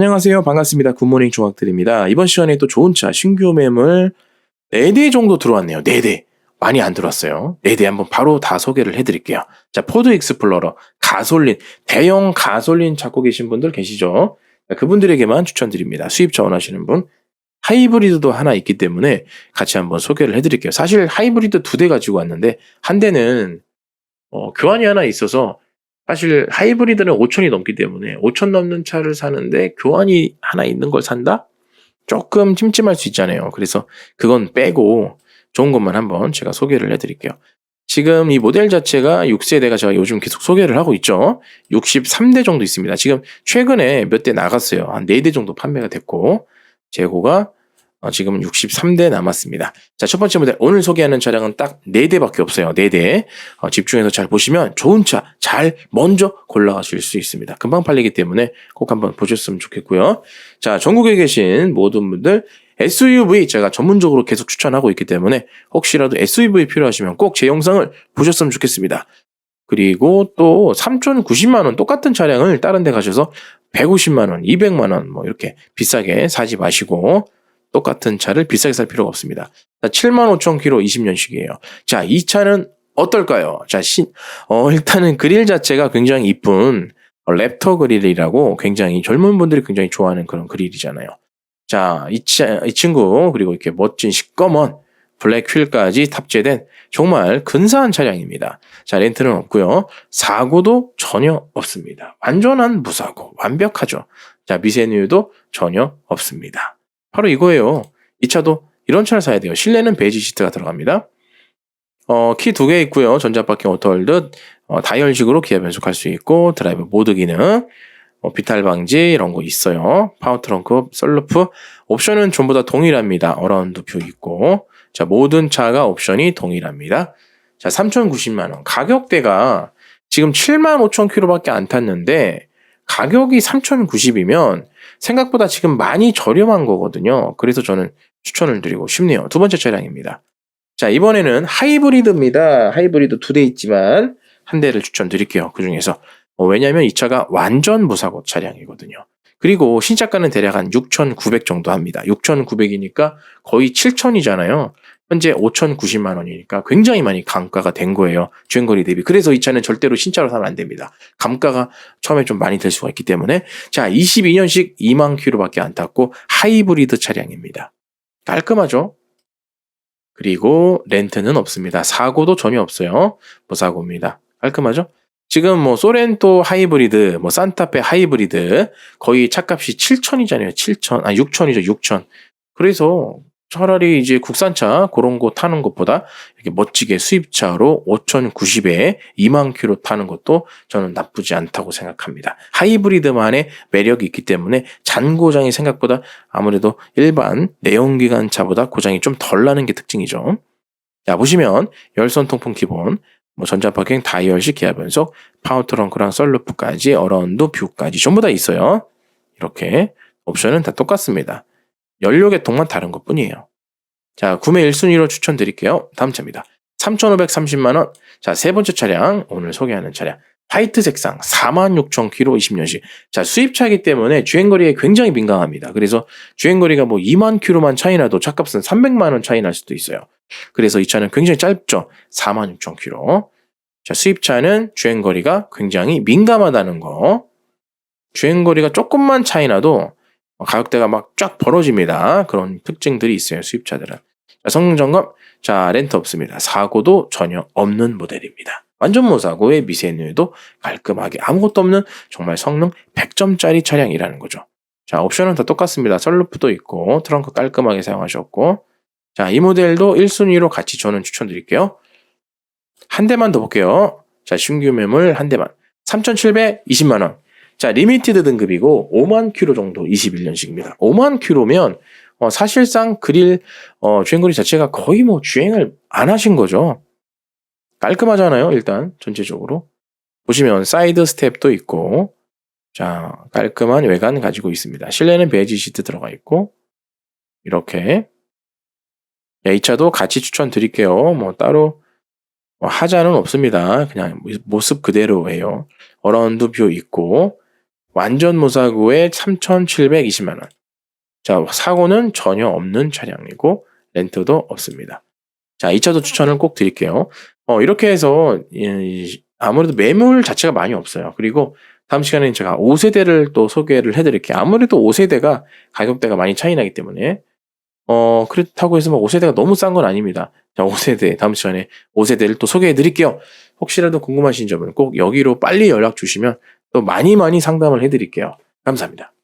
안녕하세요. 반갑습니다. 굿모닝 조각드립니다. 이번 시간에 또 좋은 차 신규 매물 4대 정도 들어왔네요. 4대. 많이 안 들어왔어요. 4대 한번 바로 다 소개를 해드릴게요. 자, 포드 익스플로러, 가솔린, 대형 가솔린 찾고 계신 분들 계시죠? 자, 그분들에게만 추천드립니다. 수입차 원하시는 분. 하이브리드도 하나 있기 때문에 같이 한번 소개를 해드릴게요. 사실 하이브리드 두 대 가지고 왔는데 한 대는 어, 교환이 하나 있어서 사실 하이브리드는 5천이 넘기 때문에 5천 넘는 차를 사는데 교환이 하나 있는 걸 산다? 조금 찜찜할 수 있잖아요. 그래서 그건 빼고 좋은 것만 한번 제가 소개를 해드릴게요. 지금 이 모델 자체가 6세대가 제가 요즘 계속 소개를 하고 있죠. 63대 정도 있습니다. 지금 최근에 몇 대 나갔어요. 한 4대 정도 판매가 됐고 재고가 어, 지금 63대 남았습니다. 자, 첫 번째 모델 오늘 소개하는 차량은 딱 4대밖에 없어요. 4대. 어, 집중해서 잘 보시면 좋은 차 잘 먼저 골라가실 수 있습니다. 금방 팔리기 때문에 꼭 한번 보셨으면 좋겠고요. 자, 전국에 계신 모든 분들 SUV 제가 전문적으로 계속 추천하고 있기 때문에 혹시라도 SUV 필요하시면 꼭 제 영상을 보셨으면 좋겠습니다. 그리고 또 3,090만 원 똑같은 차량을 다른 데 가셔서 150만 원, 200만 원 뭐 이렇게 비싸게 사지 마시고 똑같은 차를 비싸게 살 필요가 없습니다. 7만 5천 킬로 20년식이에요. 자, 이 차는 어떨까요? 자, 신, 어, 일단은 그릴 자체가 굉장히 이쁜 어, 랩터 그릴이라고 굉장히 젊은 분들이 굉장히 좋아하는 그런 그릴이잖아요. 자, 이, 차, 이 친구, 그리고 이렇게 멋진 시꺼먼 블랙 휠까지 탑재된 정말 근사한 차량입니다. 자, 렌트는 없고요. 사고도 전혀 없습니다. 완전한 무사고, 완벽하죠. 자, 미세누유도 전혀 없습니다. 바로 이거예요. 이 차도 이런 차를 사야 돼요. 실내는 베이지 시트가 들어갑니다. 어, 키 두 개 있고요. 전자바퀴 오토홀드, 어, 다이얼식으로 기아 변속할 수 있고 드라이브 모드 기능, 어, 비탈 방지 이런 거 있어요. 파워 트렁크, 썰루프 옵션은 전부 다 동일합니다. 어라운드 뷰 있고 자 모든 차가 옵션이 동일합니다. 자 3,090만 원 가격대가 지금 7만 5천 킬로밖에 안 탔는데 가격이 3,090이면 생각보다 지금 많이 저렴한 거거든요. 그래서 저는 추천을 드리고 싶네요. 두 번째 차량입니다. 자, 이번에는 하이브리드입니다. 하이브리드 두 대 있지만 한 대를 추천드릴게요. 그 중에서. 어, 왜냐하면 이 차가 완전 무사고 차량이거든요. 그리고 신차가는 대략 한 6,900 정도 합니다. 6,900이니까 거의 7,000이잖아요. 현재 5,090만 원이니까 굉장히 많이 감가가 된 거예요. 주행거리 대비. 그래서 이 차는 절대로 신차로 사면 안 됩니다. 감가가 처음에 좀 많이 될 수가 있기 때문에 자 22년식 2만 킬로밖에 안 탔고 하이브리드 차량입니다. 깔끔하죠? 그리고 렌트는 없습니다. 사고도 전혀 없어요. 무사고입니다. 깔끔하죠? 지금 뭐 소렌토 하이브리드, 뭐 산타페 하이브리드 거의 차값이 7천이잖아요. 7천, 아 6천이죠. 6천. 그래서 차라리 이제 국산차 그런 거 타는 것보다 이렇게 멋지게 수입차로 5,090에 2만 킬로 타는 것도 저는 나쁘지 않다고 생각합니다. 하이브리드만의 매력이 있기 때문에 잔 고장이 생각보다 아무래도 일반 내연기관 차보다 고장이 좀 덜 나는 게 특징이죠. 자, 보시면 열선 통풍 기본, 뭐 전자파킹, 다이얼식 기아 변속, 파워 트렁크랑 썰루프까지 어라운드 뷰까지 전부 다 있어요. 이렇게 옵션은 다 똑같습니다. 연료 계통만 다른 것 뿐이에요. 자, 구매 1순위로 추천드릴게요. 다음 차입니다. 3,530만원. 자, 세 번째 차량, 오늘 소개하는 차량. 화이트 색상 46,000km 20년식. 자, 수입차이기 때문에 주행거리에 굉장히 민감합니다. 그래서 주행거리가 뭐 2만 킬로만 차이 나도 차값은 300만원 차이 날 수도 있어요. 그래서 이 차는 굉장히 짧죠. 46,000km. 자, 수입차는 주행거리가 굉장히 민감하다는 거. 주행거리가 조금만 차이 나도 가격대가 막 쫙 벌어집니다. 그런 특징들이 있어요. 수입차들은. 자, 성능 점검. 자, 렌트 없습니다. 사고도 전혀 없는 모델입니다. 완전 무사고의 미세누유도 깔끔하게 아무것도 없는 정말 성능 100점짜리 차량이라는 거죠. 자, 옵션은 다 똑같습니다. 썰루프도 있고 트렁크 깔끔하게 사용하셨고 자, 이 모델도 1순위로 같이 저는 추천드릴게요. 한 대만 더 볼게요. 자, 신규 매물 한 대만. 3,720만 원. 자, 리미티드 등급이고 5만 킬로 정도 21년식입니다. 5만 킬로면 어, 사실상 그릴 어, 주행거리 자체가 거의 뭐 주행을 안 하신 거죠. 깔끔하잖아요, 일단 전체적으로. 보시면 사이드 스텝도 있고 자, 깔끔한 외관 가지고 있습니다. 실내는 베이지 시트 들어가 있고 이렇게 야, 이 차도 같이 추천드릴게요. 뭐 따로 뭐 하자는 없습니다. 그냥 모습 그대로예요. 어라운드 뷰 있고 완전 무사고에 3,720만 원. 자, 사고는 전혀 없는 차량이고 렌트도 없습니다. 자, 이 차도 추천을 꼭 드릴게요. 어, 이렇게 해서 이- 아무래도 매물 자체가 많이 없어요. 그리고 다음 시간에 제가 5세대를 또 소개를 해드릴게요. 아무래도 5세대가 가격대가 많이 차이 나기 때문에 어, 그렇다고 해서 뭐 5세대가 너무 싼 건 아닙니다. 자, 5세대 다음 시간에 5세대를 또 소개해 드릴게요. 혹시라도 궁금하신 점은 꼭 여기로 빨리 연락 주시면 또 많이 많이 상담을 해 드릴게요. 감사합니다.